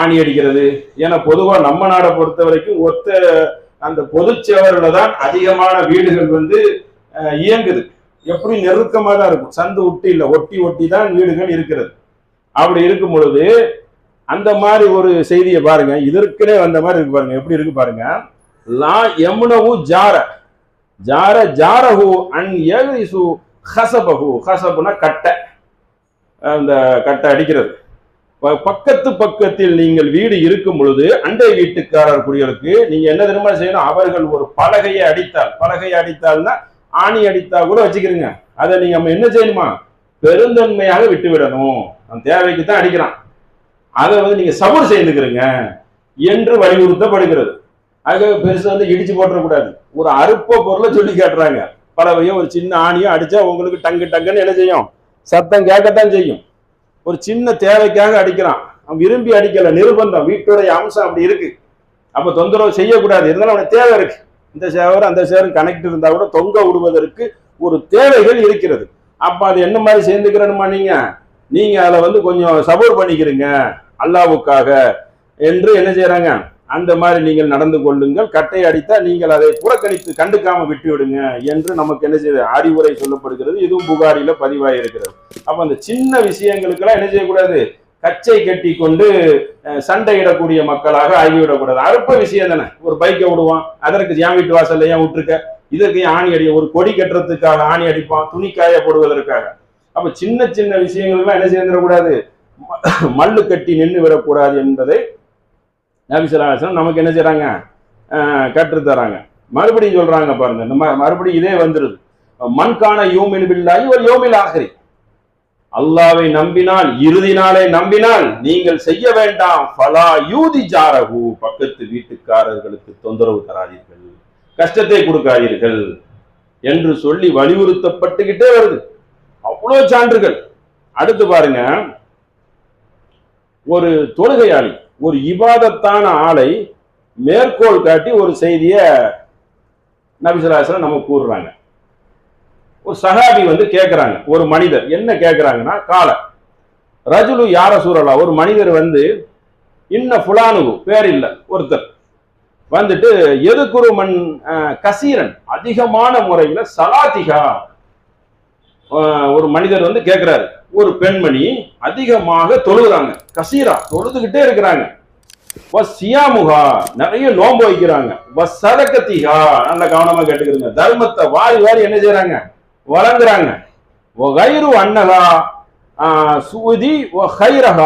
ஆணி அடிக்கிறது. ஏன்னா பொதுவா நம்ம நாடை பொறுத்த வரைக்கும் ஒத்த அந்த பொதுச்சேவரில் தான் அதிகமான வீடுகள் வந்து இயங்குது. எப்படி நெருக்கமாக தான் இருக்கும். சந்து ஒட்டி இல்லை ஒட்டி ஒட்டி தான் வீடுகள் இருக்கிறது. அப்படி இருக்கும் பொழுது அந்த மாதிரி ஒரு செய்தியை பாருங்க. இதற்குனே வந்த மாதிரி இருக்கு பாருங்க. எப்படி இருக்கு பாருங்க. லா எம்னவு ஜார. ஜார ஜாரஹு அன் யக்ரிசு ஹசபஹு. ஹசபுனா கட்டை. அந்த கட்டை அடிக்கிறது. பக்கத்து பக்கத்தில் நீங்கள் வீடு இருக்கும் பொழுது அண்டை வீட்டுக்காரர் குடிகளுக்கு நீங்க என்ன தெரியுமா செய்யணும்? அவர்கள் ஒரு பலகையை அடித்தால் பலகையை அடித்தால்னா ஆணி அடித்தா கூட வச்சுக்கிறீங்க அதை நீங்க நம்ம என்ன செய்யணுமா? பெருந்தன்மையாக விட்டு விடணும் அந்த தேவைக்கு தான் அடிக்கிறான். அதை வந்து நீங்க சபர் செய்துக்கிறீங்க என்று வலியுறுத்தப்படுகிறது. அதுக்காக பெருசாக வந்து இடிச்சு போட்டுறக்கூடாது. ஒரு அருப்ப பொருளை சொல்லி காட்டுறாங்க. பலவையும் ஒரு சின்ன ஆணியும் அடிச்சா உங்களுக்கு டங்கு டங்குன்னு என்ன செய்யும்? சத்தம் கேட்கத்தான் செய்யும். ஒரு சின்ன தேவைக்காக அடிக்கிறான். அவன் விரும்பி அடிக்கல நிர்பந்தம் வீட்டுடைய அம்சம் அப்படி இருக்கு. அப்ப தொந்தரவு செய்யக்கூடாது. இருந்தாலும் அவனுக்கு தேவை இருக்கு. இந்த சேவர் அந்த சேவரும் கனெக்ட் இருந்தா கூட தொங்க விடுவதற்கு ஒரு தேவைகள் இருக்கிறது. அப்ப அது என்ன மாதிரி சேர்ந்துக்கிறணுமா நீங்க? நீங்க அதை வந்து கொஞ்சம் சப்போர்ட் பண்ணிக்கிறீங்க அல்லாவுக்காக என்று என்ன செய்யறாங்க அந்த மாதிரி நீங்கள் நடந்து கொள்ளுங்கள். கட்டை அடித்தா நீங்கள் அதை புறக்கணித்து கண்டுக்காம விட்டு விடுங்க என்று நமக்கு என்ன செய்ய அறிவுரை சொல்லப்படுகிறது. இதுவும் புகாரில பதிவாயிருக்கிறது. அப்ப அந்த சின்ன விஷயங்களுக்கெல்லாம் என்ன செய்யக்கூடாது? கச்சை கட்டி கொண்டு சண்டையிடக்கூடிய மக்களாக ஆகிவிடக்கூடாது. அறுப்ப விஷயம் தானே. ஒரு பைக்கை விடுவான் அதற்கு என் வீட்டு வாசல்ல ஏன் விட்டுருக்க? இதற்கு ஏன் ஆணி அடி ஒரு கொடி கட்டுறதுக்காக ஆணி அடிப்பான் துணி காய போடுவதற்காக. அப்ப சின்ன சின்ன விஷயங்கள்லாம் என்ன செய்திடக்கூடாது? ம- மல்லு கட்டி நின்று விடக்கூடாது என்பதை நபிசலாசனம் நமக்கு என்ன செய்யறாங்க கற்றுத்தராங்க தராங்க. மறுபடியும் சொல்றாங்க பாருங்க நம்ம மறுபடியும் இதே வந்துருது. மண்கான யோமின் பில்லாகி ஒரு யோமில் ஆகரி அல்லாவை நம்பினால் இறுதி நாளை நம்பினால் நீங்கள் செய்ய வேண்டாம். பலா யூதி ஜாரகு பக்கத்து வீட்டுக்காரர்களுக்கு தொந்தரவு தராதீர்கள். கஷ்டத்தை கொடுக்காதீர்கள் என்று சொல்லி வலியுறுத்தப்பட்டுக்கிட்டே வருது. அவ்வளோ சான்றுகள். அடுத்து பாருங்க. ஒரு தொழுகையாளி ஒரு இபாதத்தான ஆளை மேற்கோள் காட்டி ஒரு செய்திய நபிசுலாசனம் நம்ம கூறுறாங்க. ஒரு சஹாபி வந்து கேட்குறாங்க ஒரு மனிதர். என்ன கேட்குறாங்கன்னா கால. ரஜுலு யார சூழலா ஒரு மனிதர் வந்து இன்ன புலானு பேர் இல்லை. ஒருத்தர். வந்துட்டு எதுக்குரு மண் கசீரன்? அதிகமான முறையில் சலாத்திகா. ஒரு மனிதர் வந்து கேட்குறாரு ஒரு பெண்மணி அதிகமாக தொழுகிறாங்க. கசீரா தொழுதுகிட்டே இருக்கிறாங்க. வ சியாமுகா. நிறைய நோன்பு வைக்கிறாங்க. வ சதக்கத்திகா. நல்ல கவனமா கேட்டுக்கிறீங்க தர்மத்தை வாரி வாரி என்ன செய்யறாங்க வழங்குறாங்க. ஒ கைரு அன்னகா சுதி ஒ ஹைரகா